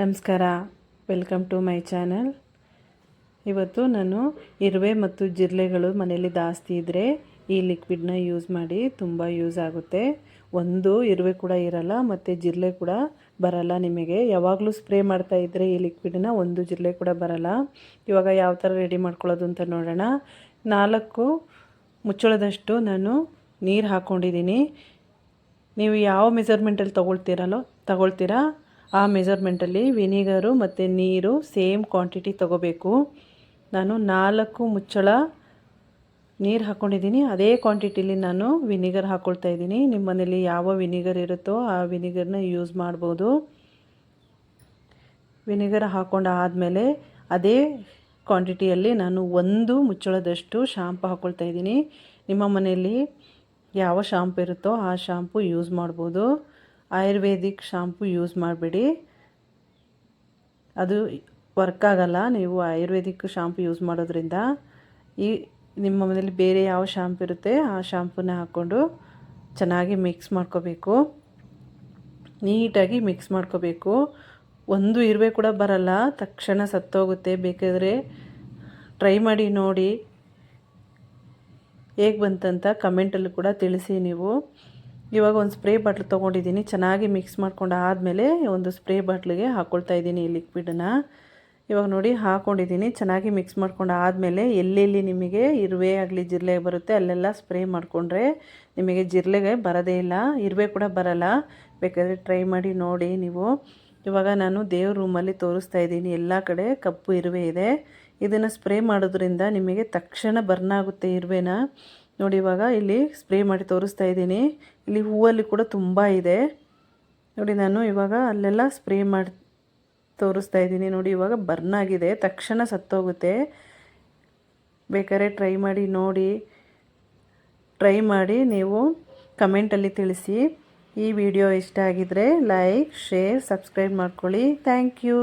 ನಮಸ್ಕಾರ. Welcome to my channel ಇವತ್ತು ನಾನು ಇರುವೆ ಮತ್ತು ಜಿರಳೆಗಳು ಮನೆಯಲ್ಲಿ ಜಾಸ್ತಿ ಇದ್ದರೆ ಈ ಲಿಕ್ವಿಡ್ನ ಯೂಸ್ ಮಾಡಿ ತುಂಬ ಯೂಸ್ ಆಗುತ್ತೆ. ಒಂದು ಇರುವೆ ಕೂಡ ಇರಲ್ಲ, ಮತ್ತು ಜಿರಳೆ ಕೂಡ ಬರಲ್ಲ ನಿಮಗೆ. ಯಾವಾಗಲೂ ಸ್ಪ್ರೇ ಮಾಡ್ತಾ ಇದ್ದರೆ ಈ ಲಿಕ್ವಿಡನ್ನ ಒಂದು ಜಿರಳೆ ಕೂಡ ಬರಲ್ಲ. ಇವಾಗ ಯಾವ ಥರ ರೆಡಿ ಮಾಡ್ಕೊಳ್ಳೋದು ಅಂತ ನೋಡೋಣ. ನಾಲ್ಕು ಮುಚ್ಚಳದಷ್ಟು ನಾನು ನೀರು ಹಾಕ್ಕೊಂಡಿದ್ದೀನಿ ನೀವು ಯಾವ ಮೆಜರ್ಮೆಂಟಲ್ಲಿ ತೊಗೊಳ್ತೀರಲ್ಲೋ ತಗೊಳ್ತೀರಾ? ಆ ಮೆಜರ್ಮೆಂಟಲ್ಲಿ ವಿನಿಗರು ಮತ್ತು ನೀರು ಸೇಮ್ ಕ್ವಾಂಟಿಟಿ ತಗೋಬೇಕು. ನಾನು ನಾಲ್ಕು ಮುಚ್ಚಳ ನೀರು ಹಾಕ್ಕೊಂಡಿದ್ದೀನಿ ಅದೇ ಕ್ವಾಂಟಿಟಿಲಿ ನಾನು ವಿನಿಗರ್ ಹಾಕ್ಕೊಳ್ತಾ ಇದ್ದೀನಿ. ನಿಮ್ಮ ಮನೇಲಿ ಯಾವ ವಿನಿಗರ್ ಇರುತ್ತೋ ಆ ವಿನಿಗರ್ನ ಯೂಸ್ ಮಾಡ್ಬೋದು. ವಿನಿಗರ್ ಹಾಕ್ಕೊಂಡು ಆದಮೇಲೆ ಅದೇ ಕ್ವಾಂಟಿಟಿಯಲ್ಲಿ ನಾನು ಒಂದು ಮುಚ್ಚಳದಷ್ಟು ಶಾಂಪು ಹಾಕ್ಕೊಳ್ತಾ ಇದ್ದೀನಿ. ನಿಮ್ಮ ಮನೆಯಲ್ಲಿ ಯಾವ ಶಾಂಪು ಇರುತ್ತೋ ಆ ಶಾಂಪು ಯೂಸ್ ಮಾಡ್ಬೋದು. ಆಯುರ್ವೇದಿಕ್ ಶಾಂಪು ಯೂಸ್ ಮಾಡಬೇಡಿ. ಅದು ವರ್ಕ್ ಆಗಲ್ಲ. ನೀವು ಆಯುರ್ವೇದಿಕ್ ಶಾಂಪು ಯೂಸ್ ಮಾಡೋದ್ರಿಂದ ಈ ನಿಮ್ಮ ಮನೇಲಿ ಬೇರೆ ಯಾವ ಶಾಂಪು ಇರುತ್ತೆ ಆ ಶಾಂಪೂನ ಹಾಕ್ಕೊಂಡು ಚೆನ್ನಾಗಿ ಮಿಕ್ಸ್ ಮಾಡ್ಕೋಬೇಕು. ನೀಟಾಗಿ ಮಿಕ್ಸ್ ಮಾಡ್ಕೋಬೇಕು. ಒಂದು ಇರುವೆ ಕೂಡ ಬರಲ್ಲ. ತಕ್ಷಣ ಸತ್ತೋಗುತ್ತೆ. ಬೇಕಾದರೆ ಟ್ರೈ ಮಾಡಿ ನೋಡಿ. ಹೇಗೆ ಬಂತಂತ ಕಮೆಂಟಲ್ಲೂ ಕೂಡ ತಿಳಿಸಿ ನೀವು. ಇವಾಗ ಒಂದು ಸ್ಪ್ರೇ ಬಾಟ್ಲ್ ತೊಗೊಂಡಿದ್ದೀನಿ. ಚೆನ್ನಾಗಿ ಮಿಕ್ಸ್ ಮಾಡ್ಕೊಂಡು ಆದಮೇಲೆ ಒಂದು ಸ್ಪ್ರೇ ಬಾಟ್ಲಿಗೆ ಹಾಕ್ಕೊಳ್ತಾ ಇದ್ದೀನಿ ಈ ಲಿಕ್ವಿಡನ್ನ ಇವಾಗ ನೋಡಿ ಹಾಕ್ಕೊಂಡಿದ್ದೀನಿ ಚೆನ್ನಾಗಿ ಮಿಕ್ಸ್ ಮಾಡ್ಕೊಂಡು ಆದಮೇಲೆ ಎಲ್ಲೆಲ್ಲಿ ನಿಮಗೆ ಇರುವೆ ಆಗಲಿ, ಜಿರಳೆ ಬರುತ್ತೆ ಅಲ್ಲೆಲ್ಲ ಸ್ಪ್ರೇ ಮಾಡಿಕೊಂಡ್ರೆ ನಿಮಗೆ ಜಿರಳೆಗೆ ಬರೋದೇ ಇಲ್ಲ. ಇರುವೆ ಕೂಡ ಬರಲ್ಲ. ಬೇಕಾದರೆ ಟ್ರೈ ಮಾಡಿ ನೋಡಿ ನೀವು. ಇವಾಗ ನಾನು ದೇವ್ರ ರೂಮಲ್ಲಿ ತೋರಿಸ್ತಾ ಇದ್ದೀನಿ. ಎಲ್ಲ ಕಡೆ ಕಪ್ಪು ಇರುವೆ ಇದೆ. ಇದನ್ನು ಸ್ಪ್ರೇ ಮಾಡೋದ್ರಿಂದ ನಿಮಗೆ ತಕ್ಷಣ ಬರ್ನ್ ಆಗುತ್ತೆ ಇರುವೆನ. ನೋಡಿ ಇವಾಗ ಇಲ್ಲಿ ಸ್ಪ್ರೇ ಮಾಡಿ ತೋರಿಸ್ತಾ ಇದ್ದೀನಿ. ಇಲ್ಲಿ ಹೂವಲ್ಲಿ ಕೂಡ ತುಂಬ ಇದೆ. ನೋಡಿ ನಾನು ಇವಾಗ ಅಲ್ಲೆಲ್ಲ ಸ್ಪ್ರೇ ಮಾಡಿ ತೋರಿಸ್ತಾ ಇದ್ದೀನಿ. ನೋಡಿ ಇವಾಗ ಬರ್ನ್ ಆಗಿದೆ. ತಕ್ಷಣ ಸತ್ತೋಗುತ್ತೆ. ಬೇಕಾದ್ರೆ ಟ್ರೈ ಮಾಡಿ ನೋಡಿ. ಟ್ರೈ ಮಾಡಿ ನೀವು ಕಮೆಂಟಲ್ಲಿ ತಿಳಿಸಿ. ಈ ವಿಡಿಯೋ ಇಷ್ಟ ಆಗಿದರೆ ಲೈಕ್, ಶೇರ್, ಸಬ್ಸ್ಕ್ರೈಬ್ ಮಾಡ್ಕೊಳ್ಳಿ. Thank you.